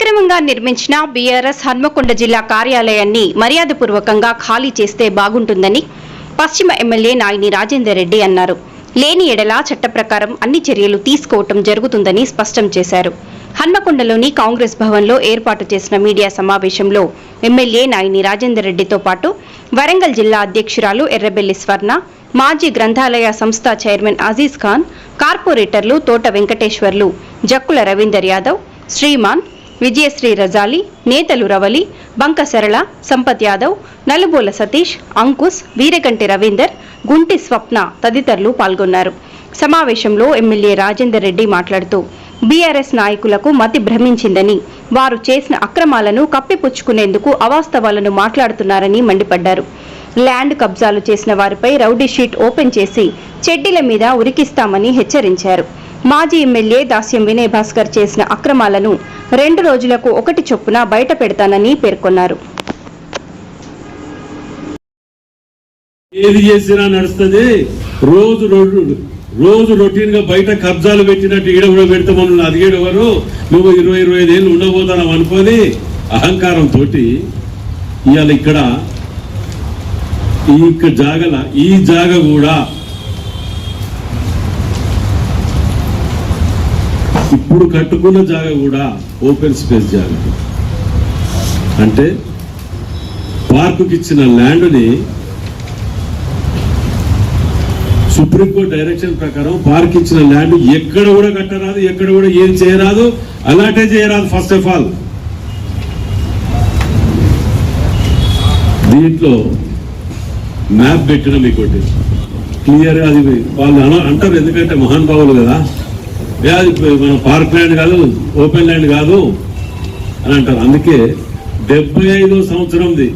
అక్రమంగా నిర్మించిన బీఆర్ఎస్ హన్మకొండ జిల్లా కార్యాలయాన్ని మర్యాదపూర్వకంగా ఖాళీ చేస్తే బాగుంటుందని పశ్చిమ ఎమ్మెల్యే నాయిని రాజేందర్ రెడ్డి అన్నారు. లేని ఎడల చట్ట ప్రకారం అన్ని చర్యలు తీసుకోవటం జరుగుతుందని స్పష్టం చేశారు. హన్మకొండలోని కాంగ్రెస్ భవన్లో ఏర్పాటు చేసిన మీడియా సమావేశంలో ఎమ్మెల్యే నాయిని రాజేందర్ రెడ్డితో పాటు వరంగల్ జిల్లా అధ్యక్షురాలు ఎర్రబెల్లి స్వర్ణ మాజీ గ్రంథాలయ సంస్థ చైర్మన్ అజీజ్ ఖాన్ కార్పొరేటర్లు తోట వెంకటేశ్వర్లు జక్కుల రవీందర్ యాదవ్ శ్రీమాన్ విజయశ్రీ రజాలి నేతలు రవలి బంక సరళ సంపత్ యాదవ్ నలుబోల సతీష్ అంకుష్ వీరగంటి రవీందర్ గుంటి స్వప్న తదితరులు పాల్గొన్నారు. సమావేశంలో ఎమ్మెల్యే రాజేందర్ రెడ్డి మాట్లాడుతూ బీఆర్ఎస్ నాయకులకు మతి భ్రమించిందని వారు చేసిన అక్రమాలను కప్పిపుచ్చుకునేందుకు అవాస్తవాలను మాట్లాడుతున్నారని మండిపడ్డారు. ల్యాండ్ కబ్జాలు చేసిన వారిపై రౌడీ షీట్ ఓపెన్ చేసి చెడ్డీల మీద ఉరికిస్తామని హెచ్చరించారు. మాజీ ఎమ్మెల్యే దాస్యం వినయ్ భాస్కర్ చేసిన అక్రమాలను రెండు రోజులకు ఒకటి చొప్పున బయట పెడతానని పేర్కొన్నారు. ఏది చేసినా నడుస్తుంది. రోజు రోజు రోజు రొటీన్గా బయట కబ్జాలు పెట్టినట్టు ఈడ కూడా పెడతామని అదిగేడు ఎవరు? నువ్వు ఇరవై ఇరవై ఐదు ఏళ్ళు ఉండబోతావు అనుకోని అహంకారంతో ఇవాళ ఇక్కడ ఈ జాగల ఈ జాగ కూడా ఇప్పుడు కట్టుకున్న జాగ కూడా ఓపెన్ స్పేస్ జాగ. అంటే పార్కుకి ఇచ్చిన ల్యాండ్ని సుప్రీంకోర్టు డైరెక్షన్ ప్రకారం పార్క్ ఇచ్చిన ల్యాండ్ ఎక్కడ కూడా కట్టరాదు ఎక్కడ కూడా ఏం చేయరాదు అలాంటే చేయరాదు ఫస్ట్ ఆఫ్ ఆల్. దీంట్లో మ్యాప్ పెట్టిన మీకు క్లియర్ అది వాళ్ళు అంటారు ఎందుకంటే మహానుభావులు కదా. వ్యాధి మన పార్క్ ల్యాండ్ కాదు ఓపెన్ ల్యాండ్ కాదు అని అంటారు. అందుకే డెబ్బై ఐదో సంవత్సరంది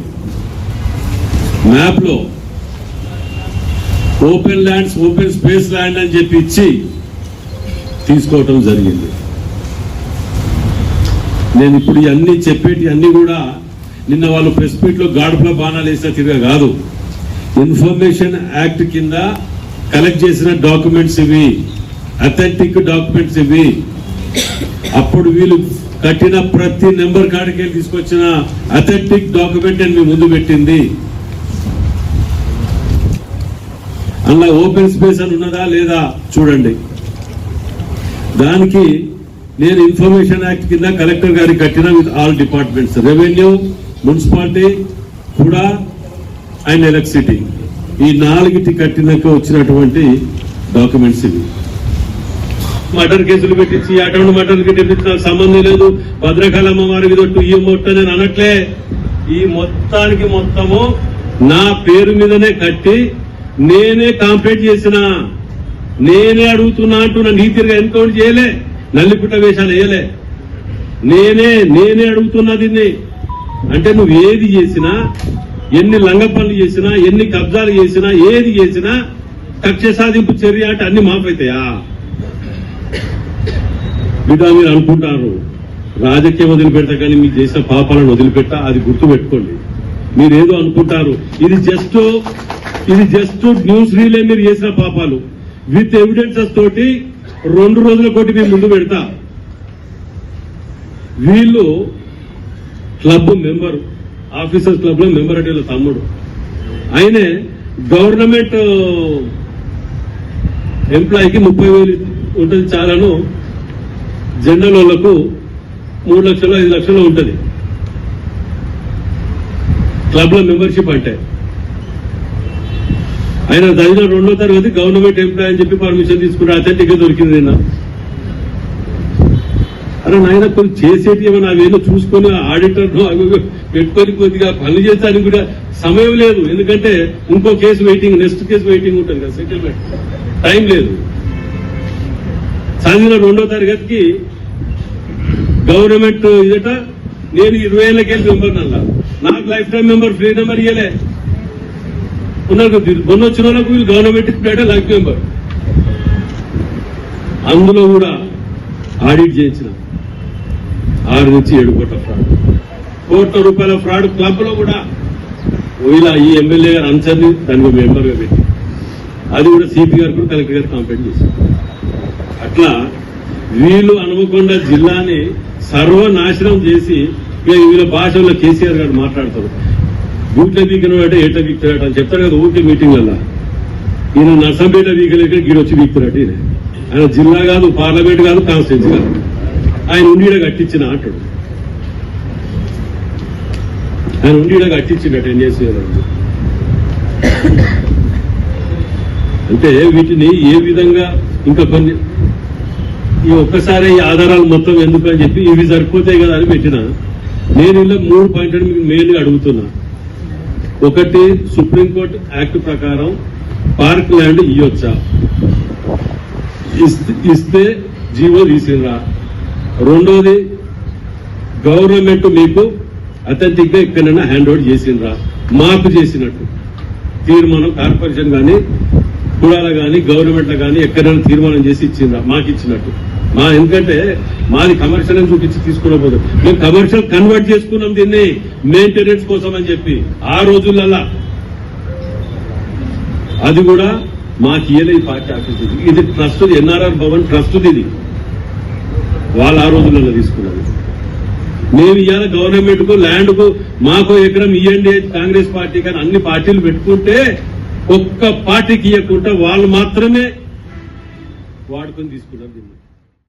మ్యాప్లో open lands open space land అని చెప్పి ఇచ్చి తీసుకోవటం జరిగింది. నేను ఇప్పుడు ఇవన్నీ చెప్పేటి అన్నీ కూడా నిన్న వాళ్ళు ప్రెస్ మీట్లో గాడుపుల బాణాలు వేసిన తిరిగా కాదు. ఇన్ఫర్మేషన్ యాక్ట్ కింద కలెక్ట్ చేసిన డాక్యుమెంట్స్ ఇవి. అథెంటిక్ డాక్యుమెంట్స్ ఇవి. అప్పుడు వీళ్ళు కట్టిన ప్రతి నెంబర్ కాడికి తీసుకొచ్చిన అథెంటిక్ డాక్యుమెంట్ అని మీ ముందు పెట్టింది. అలా ఓపెన్ స్పేస్ అని ఉన్నదా లేదా చూడండి. దానికి నేను ఇన్ఫర్మేషన్ యాక్ట్ కింద కలెక్టర్ గారికి కట్టిన with all departments. Revenue municipality కూడా అండ్ ఎలక్ట్రిసిటీ. ఈ నాలుగిటి కట్టినాక వచ్చినటువంటి డాక్యుమెంట్స్ ఇవి. మర్డర్ కేసులు పెట్టించి అటువంటి మర్డర్ పెట్టించిన సంబంధం లేదు. భద్రకాళ అమ్మవారి మీద ఈ మొట్ట నేను అనట్లే. ఈ మొత్తానికి మొత్తము నా పేరు మీదనే కట్టి నేనే కాంప్లీట్ చేసిన. నేనే అడుగుతున్నా అంటున్నా నీతిగా ఎన్కౌంట్ చేయలే. నల్లిపుట్ట వేషాలు వేయలే. నేనే నేనే అడుగుతున్నా దీన్ని. అంటే నువ్వు ఏది చేసినా ఎన్ని లంగ పనులు చేసినా ఎన్ని కబ్జాలు చేసినా ఏది చేసినా కక్ష సాధింపు చర్య అంటే అన్ని మాపైతాయా బిడ్డ మీరు అనుకుంటారు రాజకీయం వదిలిపెడతా కానీ మీరు చేసిన పాపాలను వదిలిపెట్టా అది గుర్తు పెట్టుకోండి మీరేదో అనుకుంటారు ఇది జస్ట్ ఇది జస్ట్ న్యూస్ రీలే మీరు చేసిన పాపాలు. విత్ ఎవిడెన్సెస్ తోటి రెండు రోజుల కోటి మీరు ముందు పెడతా. వీళ్ళు క్లబ్ మెంబర్ ఆఫీసర్స్ క్లబ్లో మెంబర్ అంటే తమ్ముడు. ఆయనే గవర్నమెంట్ ఎంప్లాయీకి ముప్పై వేలు ఉంటుంది చాలాను. జనరల్ వాళ్ళకు మూడు లక్షలు ఐదు లక్షలు ఉంటుంది. క్లబ్లో మెంబర్షిప్ అంటే. ఆయన చదివిన రెండో తరగతి గవర్నమెంట్ ఎంప్లాయ్ అని చెప్పి పర్మిషన్ తీసుకుంటే అథెంటిక్గా దొరికింది నిన్న. అరే నాయన కొన్ని చేసేటి ఏమైనా అవేదో చూసుకొని ఆడిటర్ పెట్టుకొని కొద్దిగా పనులు చేస్తానికి కూడా సమయం లేదు. ఎందుకంటే ఇంకో case waiting next case waiting ఉంటుంది కదా సెటిల్మెంట్ టైం లేదు. చదివిన రెండో తరగతికి గవర్నమెంట్ ఇదట నేను ఇరవై ఏళ్ళకెళ్ళి మెంబర్ నల్లా నాకు life time member free number ఇయ్యలే. ఉన్నారు మొన్న వచ్చిన వాళ్ళకు వీళ్ళు గవర్నమెంట్ ఇప్పుడే లైఫ్ మెంబర్. అందులో కూడా ఆడిట్ చేయించిన. ఆరు నుంచి ఏడు కోట్ల ఫ్రాడ్. కోట్ల రూపాయల ఫ్రాడ్ క్లబ్లో కూడా ఇలా ఈ ఎమ్మెల్యే గారు answer దానికి మెంబర్గా పెట్టి. అది కూడా సిపి గారు కూడా కలెక్టర్ గారు కంప్లైంట్ చేశారు. అట్లా వీళ్ళు హనుమకొండ జిల్లాని సర్వనాశనం చేసి వీళ్ళ భాషలో కేసీఆర్ గారు మాట్లాడతారు. గూట్ల బీకిన వాడే ఏట బీక్తారట అని చెప్తారు కదా ఊరికి మీటింగ్లలో ఈయన నర్సంపేట బీకలేక గీడ వచ్చి బీక్తారట ఈయన. ఆయన జిల్లా కాదు పార్లమెంట్ కాదు కాన్స్టిట్యూన్సీ కాదు. ఆయన ఉండిడ కట్టించిన అంటాడు. ఆయన ఉండిడ కట్టించిండట ఏం చేసేవారు అంటే వీటిని ఏ విధంగా ఇంకా కొన్ని ఈ ఒక్కసారి ఈ ఆధారాలు మొత్తం ఎందుకు అని చెప్పి ఇవి సరిపోతాయి కదా అని పెట్టిన. నేను ఇలా మూడు పాయింట్లు మీకు మెయిన్గా అడుగుతున్నా. ఒకటి సుప్రీంకోర్టు యాక్ట్ ప్రకారం పార్క్ ల్యాండ్ ఇవ్వచ్చా ఇస్తే- జీవో తీసిండ్రా రెండోది గవర్నమెంట్ మీకు అథెంటిక్గా ఎక్కడైనా హ్యాండ్ ఓవర్ చేసిండ్రా మాకు చేసినట్టు. తీర్మానం కార్పొరేషన్ కానీ కులాల కానీ గవర్నమెంట్ కానీ ఎక్కడైనా తీర్మానం చేసి ఇచ్చిండ్రా? మాకు ఇచ్చినట్టు. మా ఎందుకంటే మాది కమర్షియల్ అని చూపించి తీసుకోలేకపోతే మేము కమర్షియల్ కన్వర్ట్ చేసుకున్నాం దీన్ని మెయింటెనెన్స్ కోసం అని చెప్పి. ఆ రోజులలో అది కూడా మాకు ఇయ్యలే ఈ పార్టీ ఆఫీస్ ఇది. ఇది ట్రస్ట్ ఎన్ఆర్ఆర్ భవన్ ట్రస్ట్ ఇది. వాళ్ళు ఆ రోజులలో తీసుకున్నారు. మేము ఇవాళ గవర్నమెంట్కు ల్యాండ్కు మాకు ఎకరం e ఇవ్వండి కాంగ్రెస్ పార్టీ కానీ అన్ని పార్టీలు పెట్టుకుంటే ఒక్క పార్టీకి ఇవ్వకుండా వాళ్ళు మాత్రమే వాడుకొని తీసుకున్నారు దీన్ని.